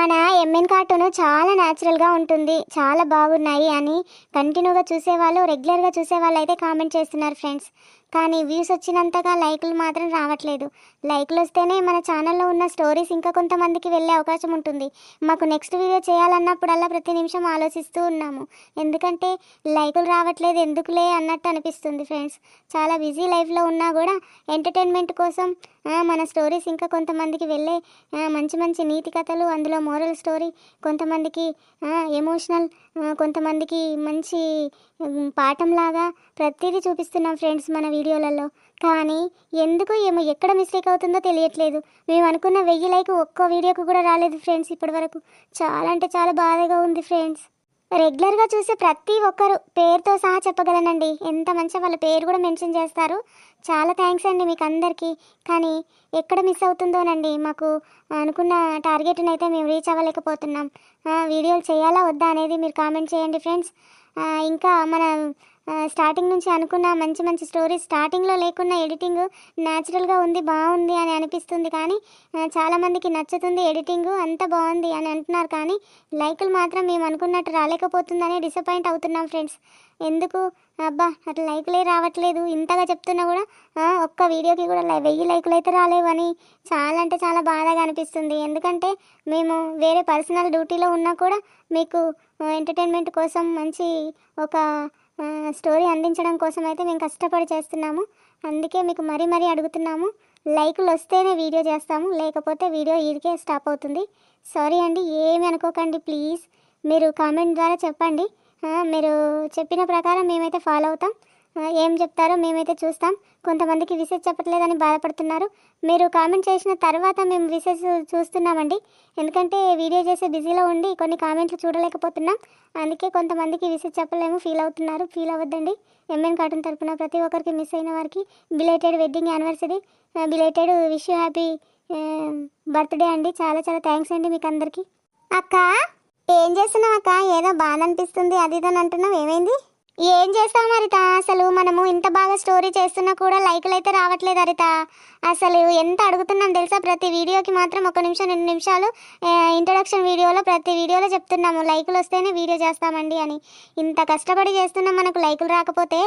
మన MN cartoon చాలా న్యాచురల్గా ఉంటుంది. చాలా బాగున్నాయి అని కంటిన్యూగా చూసేవాళ్ళు రెగ్యులర్గా చూసేవాళ్ళు అయితే కామెంట్ చేస్తున్నారు ఫ్రెండ్స్ కానీ వ్యూస్ వచ్చినంతగా లైకులు మాత్రం రావట్లేదు. లైకులు వస్తేనే మన ఛానల్లో ఉన్న స్టోరీస్ ఇంకా కొంతమందికి వెళ్ళే అవకాశం ఉంటుంది. మాకు నెక్స్ట్ వీడియో చేయాలన్నప్పుడల్లా ప్రతి నిమిషం ఆలోచిస్తూ ఉన్నాము. ఎందుకంటే లైకులు రావట్లేదు ఎందుకులే అన్నట్టు అనిపిస్తుంది ఫ్రెండ్స్. చాలా బిజీ లైఫ్లో ఉన్నా కూడా ఎంటర్టైన్మెంట్ కోసం మన స్టోరీస్ ఇంకా కొంతమందికి వెళ్ళే మంచి మంచి నీతి కథలు అందులో మోరల్ స్టోరీ కొంతమందికి ఎమోషనల్ కొంతమందికి మంచి పాఠంలాగా ప్రతిదీ చూపిస్తున్నాం ఫ్రెండ్స్ మన వీడియోలలో. కానీ ఎందుకు ఏమో ఎక్కడ మిస్టేక్ అవుతుందో తెలియట్లేదు. మేము అనుకున్న వెయ్యి లైక్ ఒక్క వీడియోకు కూడా రాలేదు ఫ్రెండ్స్ ఇప్పటి వరకు చాలా అంటే చాలా బాధగా ఉంది ఫ్రెండ్స్ రెగ్యులర్గా చూసే ప్రతి ఒక్కరు పేరుతో సహా చెప్పగలనండి. ఎంత మంచిగా వాళ్ళ పేరు కూడా మెన్షన్ చేస్తారు. చాలా థ్యాంక్స్ అండి మీకు అందరికీ కానీ ఎక్కడ మిస్ అవుతుందోనండి. మాకు అనుకున్న టార్గెట్ని అయితే మేము రీచ్ అవ్వలేకపోతున్నాం. ఆ, వీడియోలు చేయాలా వద్దా అనేది మీరు కామెంట్ చేయండి ఫ్రెండ్స్ ఇంకా మన స్టార్టింగ్ నుంచి అనుకున్న మంచి మంచి స్టోరీస్ స్టార్టింగ్లో లేకున్న ఎడిటింగ్ న్యాచురల్గా ఉంది బాగుంది అని అనిపిస్తుంది కానీ చాలామందికి నచ్చుతుంది ఎడిటింగ్ అంత బాగుంది అని అంటున్నారు కానీ లైకులు మాత్రం మేము అనుకున్నట్టు రాలేకపోతుందని డిసప్పాయింట్ అవుతున్నాం ఫ్రెండ్స్ ఎందుకు? అబ్బా అట్లా లైకులే రావట్లేదు. ఇంతగా చెప్తున్నా కూడా ఒక్క వీడియోకి కూడా వెయ్యి లైకులు అయితే రాలేవని చాలా అంటే చాలా బాధగా అనిపిస్తుంది. ఎందుకంటే మేము వేరే పర్సనల్ డ్యూటీలో ఉన్నా కూడా మీకు ఎంటర్టైన్మెంట్ కోసం మంచి ఒక స్టోరీ అందించడం కోసం అయితే మేము కష్టపడి చేస్తున్నాము. అందుకే మీకు మరీ మరీ అడుగుతున్నాము. లైకులు వస్తేనే వీడియో చేస్తాము. లేకపోతే వీడియో ఈడికే స్టాప్ అవుతుంది. సారీ అండి ఏమి అనుకోకండి ప్లీజ్. మీరు కామెంట్ ద్వారా చెప్పండి. మీరు చెప్పిన ప్రకారం మేమైతే ఫాలో అవుతాం. ఏం చెప్తారో మేమైతే చూస్తాం. కొంతమందికి విసేజ్ చెప్పట్లేదని బాధపడుతున్నారు. మీరు కామెంట్ చేసిన తర్వాత మేము విసేజ్ చూస్తున్నామండి. ఎందుకంటే వీడియో చేసే బిజీలో ఉండి కొన్ని కామెంట్లు చూడలేకపోతున్నాం. అందుకే కొంతమందికి విసేజ్ చెప్పలేము ఫీల్ అవుతున్నారు. ఫీల్ అవ్వద్దండి. ఎంఎన్ కార్టూన్ తరపున ప్రతి ఒక్కరికి మిస్ అయిన వారికి belated wedding anniversary belated wish happy birthday అండి. చాలా చాలా థ్యాంక్స్ అండి మీకు అందరికీ. అక్క ఏం చేస్తున్నావు అక్క ఏదో బాధ అనిపిస్తుంది అది ఇది అని అంటున్నావు. ఏమైంది? ఏం చేస్తాం హరిత అసలు మనము ఇంత బాగా స్టోరీ చేస్తున్నా కూడా లైకులు అయితే రావట్లేదు హరిత అసలు ఎంత అడుగుతున్నాం తెలుసా? ప్రతి వీడియోకి మాత్రం ఒక నిమిషం రెండు నిమిషాలు ఇంట్రడక్షన్ వీడియోలో ప్రతి వీడియోలో చెప్తున్నాము. లైకులు వస్తేనే వీడియో చేస్తామండి అని. ఇంత కష్టపడి చేస్తున్నాం మనకు లైకులు రాకపోతే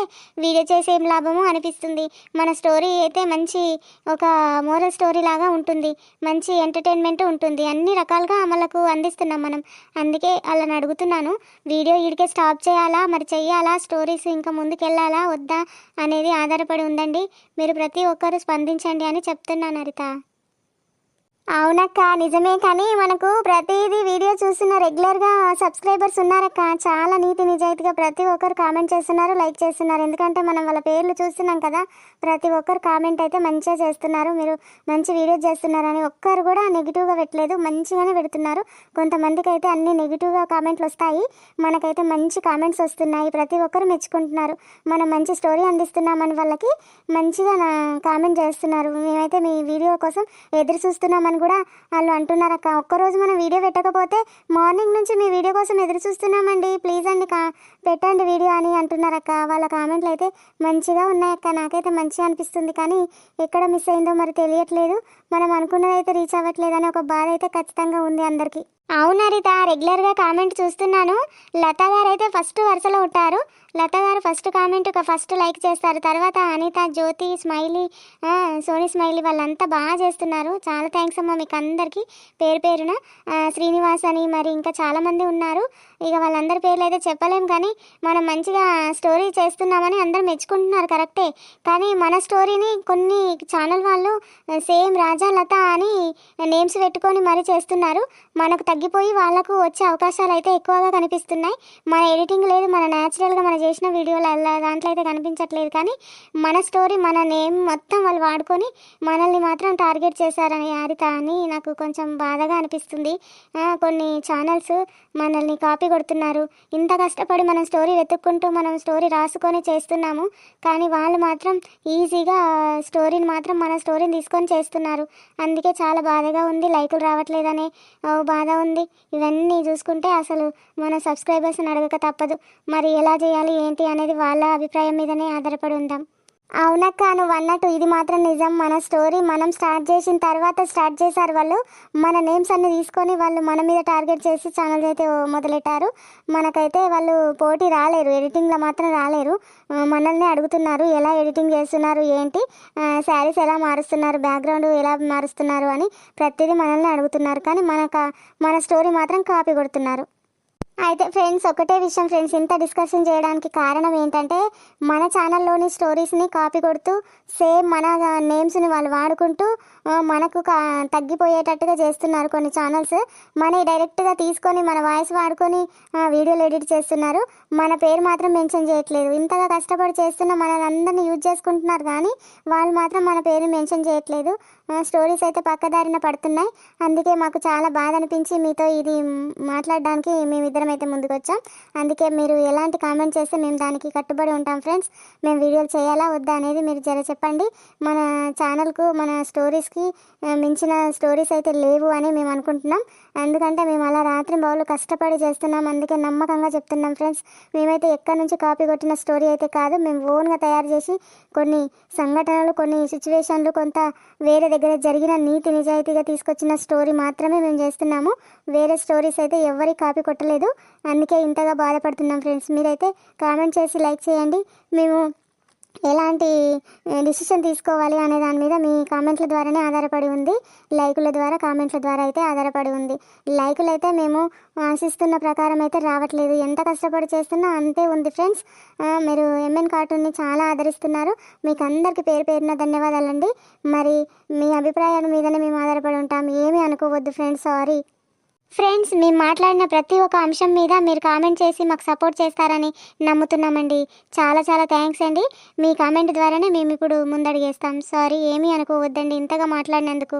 వీడియో చేసే ఏం లాభము అనిపిస్తుంది? మన స్టోరీ అయితే మంచి ఒక మోరల్ స్టోరీ లాగా ఉంటుంది. మంచి ఎంటర్టైన్మెంట్ ఉంటుంది. అన్ని రకాలుగా అమలకు అందిస్తున్నాం మనం. అందుకే అలా అడుగుతున్నాను. వీడియో ఇడికే స్టాప్ చేయాలా? మరి చెయ్యాలా? స్టోరీస్ ఇంకా ముందుకెళ్ళాలా వద్దా అనేది ఆధారపడి ఉందండి. మీరు ప్రతి ఒక్కరు స్పందించండి అని చెప్తున్నాను హరిత. అవునక్క నిజమే కానీ మనకు ప్రతిదీ వీడియో చూస్తున్న రెగ్యులర్గా సబ్స్క్రైబర్స్ ఉన్నారక్క. చాలా నీతి నిజాయితీగా ప్రతి ఒక్కరు కామెంట్ చేస్తున్నారు లైక్ చేస్తున్నారు. ఎందుకంటే మనం వాళ్ళ పేర్లు చూస్తున్నాం కదా ప్రతి ఒక్కరు కామెంట్ అయితే మంచిగా చేస్తున్నారు. మీరు మంచి వీడియో చేస్తున్నారని ఒక్కరు కూడా నెగిటివ్గా పెట్టలేదు మంచిగానే పెడుతున్నారు. కొంతమందికి అయితే అన్ని నెగిటివ్గా కామెంట్లు వస్తాయి. మనకైతే మంచి కామెంట్స్ వస్తున్నాయి. ప్రతి ఒక్కరు మెచ్చుకుంటున్నారు. మనం మంచి స్టోరీ అందిస్తున్నామని వాళ్ళకి మంచిగా కామెంట్ చేస్తున్నారు. మేమైతే మీ వీడియో కోసం ఎదురు చూస్తున్నామని కూడా వాళ్ళు అంటున్నారు అక్క ఒక్కరోజు మనం వీడియో పెట్టకపోతే మార్నింగ్ నుంచి మీ వీడియో కోసం ఎదురు చూస్తున్నామండి. ప్లీజ్ అండి కా పెట్టండి వీడియో అని అంటున్నారు అక్క వాళ్ళ కామెంట్లు అయితే మంచిగా ఉన్నాయక్క. నాకైతే మంచిగా అనిపిస్తుంది కానీ ఎక్కడ మిస్ అయిందో మరి తెలియట్లేదు. మనం అనుకున్నది అయితే రీచ్ అవ్వట్లేదని ఒక బాధ అయితే ఖచ్చితంగా ఉంది అందరికీ. అవును హరిత రెగ్యులర్గా కామెంట్ చూస్తున్నాను. లత గారు అయితే ఫస్ట్ వరుసలో ఉంటారు. లత గారు ఫస్ట్ కామెంట్ ఒక ఫస్ట్ లైక్ చేస్తారు. తర్వాత Anitha Jyothi smiley Sony smiley వాళ్ళంతా బాగా చేస్తున్నారు. చాలా థ్యాంక్స్ అమ్మా మీకు అందరికీ. పేరు పేరున శ్రీనివాస్ అని మరి ఇంకా చాలామంది ఉన్నారు. ఇక వాళ్ళందరి పేర్లు అయితే చెప్పలేం కానీ మనం మంచిగా స్టోరీ చేస్తున్నామని అందరూ మెచ్చుకుంటున్నారు కరెక్టే కానీ మన స్టోరీని కొన్ని ఛానల్ వాళ్ళు సేమ్ రాజా లత అని నేమ్స్ పెట్టుకొని మరీ చేస్తున్నారు. మనకు తగ్గిపోయి వాళ్ళకు వచ్చే అవకాశాలు అయితే ఎక్కువగా కనిపిస్తున్నాయి. మన ఎడిటింగ్ లేదు మన న్యాచురల్గా మనం చేసిన వీడియోలు అలా దాంట్లో అయితే కనిపించట్లేదు. కానీ మన స్టోరీ మన నేమ్ మొత్తం వాళ్ళు వాడుకొని మనల్ని మాత్రం టార్గెట్ చేశారని హారిత అని నాకు కొంచెం బాధగా అనిపిస్తుంది. కొన్ని ఛానల్స్ మనల్ని కాపీ కొడుతున్నారు. ఇంత కష్టపడి మనం స్టోరీ వెతుక్కుంటూ మనం స్టోరీ రాసుకొని చేస్తున్నాము. కానీ వాళ్ళు మాత్రం ఈజీగా స్టోరీని మాత్రం మన స్టోరీని తీసుకొని చేస్తున్నారు. అందుకే చాలా బాధగా ఉంది. లైకులు రావట్లేదనే బాధ ఉంది. ఇవన్నీ చూసుకుంటే అసలు మన సబ్స్క్రైబర్స్ని అడగక తప్పదు. మరి ఎలా చేయాలి ఏంటి అనేది వాళ్ళ అభిప్రాయం మీదనే ఆధారపడి ఉందాం. అవునక్క నువ్వు అన్నట్టు ఇది మాత్రం నిజం. మన స్టోరీ మనం స్టార్ట్ చేసిన తర్వాత స్టార్ట్ చేశారు వాళ్ళు. మన నేమ్స్ అన్ని తీసుకొని వాళ్ళు మన మీద టార్గెట్ చేసి ఛానల్స్ అయితే మొదలెట్టారు. మనకైతే వాళ్ళు పోటీ రాలేరు ఎడిటింగ్లో మాత్రం రాలేరు. మనల్ని అడుగుతున్నారు ఎలా ఎడిటింగ్ చేస్తున్నారు ఏంటి? శారీస్ ఎలా మారుస్తున్నారు బ్యాక్గ్రౌండ్ ఎలా మారుస్తున్నారు అని ప్రతిదీ మనల్ని అడుగుతున్నారు. కానీ మనక మన స్టోరీ మాత్రం కాపీ కొడుతున్నారు. అయితే ఫ్రెండ్స్ ఒకటే విషయం ఫ్రెండ్స్. ఇంత డిస్కషన్ చేయడానికి కారణం ఏంటంటే మన ఛానల్లోని స్టోరీస్ని కాపీ కొడుతూ సేమ్ మన నేమ్స్ని వాళ్ళు వాడుకుంటూ మనకు తగ్గిపోయేటట్టుగా చేస్తున్నారు కొన్ని ఛానల్స్. మన డైరెక్ట్గా తీసుకొని మన వాయిస్ వాడుకొని వీడియోలు ఎడిట్ చేస్తున్నారు. మన పేరు మాత్రం మెన్షన్ చేయట్లేదు. ఇంతగా కష్టపడి చేస్తున్న మనల్ని యూజ్ చేసుకుంటున్నారు కానీ వాళ్ళు మాత్రం మన పేరు మెన్షన్ చేయట్లేదు. స్టోరీస్ అయితే పక్కదారిన పడుతున్నాయి. అందుకే మాకు చాలా బాధ అనిపించి మీతో ఇది మాట్లాడడానికి మేమిద్దరం అయితే ముందుకు వచ్చాం అందుకే మీరు ఎలాంటి కామెంట్ చేస్తే మేము దానికి కట్టుబడి ఉంటాం ఫ్రెండ్స్. మేము వీడియోలు చేయాలా వద్దా అనేది మీరు జర చెప్పండి. మన ఛానల్కు మన స్టోరీస్కి మించిన స్టోరీస్ అయితే లేవు అని మేము అనుకుంటున్నాం. ఎందుకంటే మేము అలా రాత్రి బావులు కష్టపడి చేస్తున్నాం. అందుకే నమ్మకంగా చెప్తున్నాం ఫ్రెండ్స్. మేమైతే ఎక్కడి నుంచి కాపీ కొట్టిన స్టోరీ అయితే కాదు. మేము ఓన్గా తయారు చేసి కొన్ని సంఘటనలు కొన్ని సిచ్యువేషన్లు కొంత వేరే దగ్గర జరిగిన నీతి నిజాయితీగా తీసుకొచ్చిన స్టోరీ మాత్రమే మేము చేస్తున్నాము. వేరే స్టోరీస్ అయితే ఎవరి కాపీ కొట్టలేదు. అందుకే ఇంతగా బాధపడుతున్నాం ఫ్రెండ్స్. మీరైతే కామెంట్ చేసి లైక్ చేయండి. మేము ఎలాంటి డిసిషన్ తీసుకోవాలి అనే దాని మీద మీ కామెంట్ల ద్వారానే ఆధారపడి ఉంది. లైకుల ద్వారా కామెంట్ల ద్వారా అయితే ఆధారపడి ఉంది. లైకులు అయితే మేము ఆశిస్తున్న ప్రకారం అయితే రావట్లేదు. ఎంత కష్టపడి చేస్తున్నా అంతే ఉంది ఫ్రెండ్స్. మీరు ఎంఎన్ కార్టూన్ని చాలా ఆదరిస్తున్నారు. మీకు అందరికీ పేరు పేరున ధన్యవాదాలండి. మరి మీ అభిప్రాయాల మీదనే మేము ఆధారపడి ఉంటాం. ఏమీ అనుకోవద్దు ఫ్రెండ్స్. సారీ. ఫ్రెండ్స్ మేము మాట్లాడిన ప్రతి ఒక్క అంశం మీద మీరు కామెంట్ చేసి మాకు సపోర్ట్ చేస్తారని నమ్ముతున్నామండి. చాలా చాలా థ్యాంక్స్ అండి. మీ కామెంట్ ద్వారానే మేము ఇప్పుడు ముందడిగేస్తాం. సారీ ఏమీ అనుకోవద్దండి. ఇంతగా మాట్లాడినందుకు.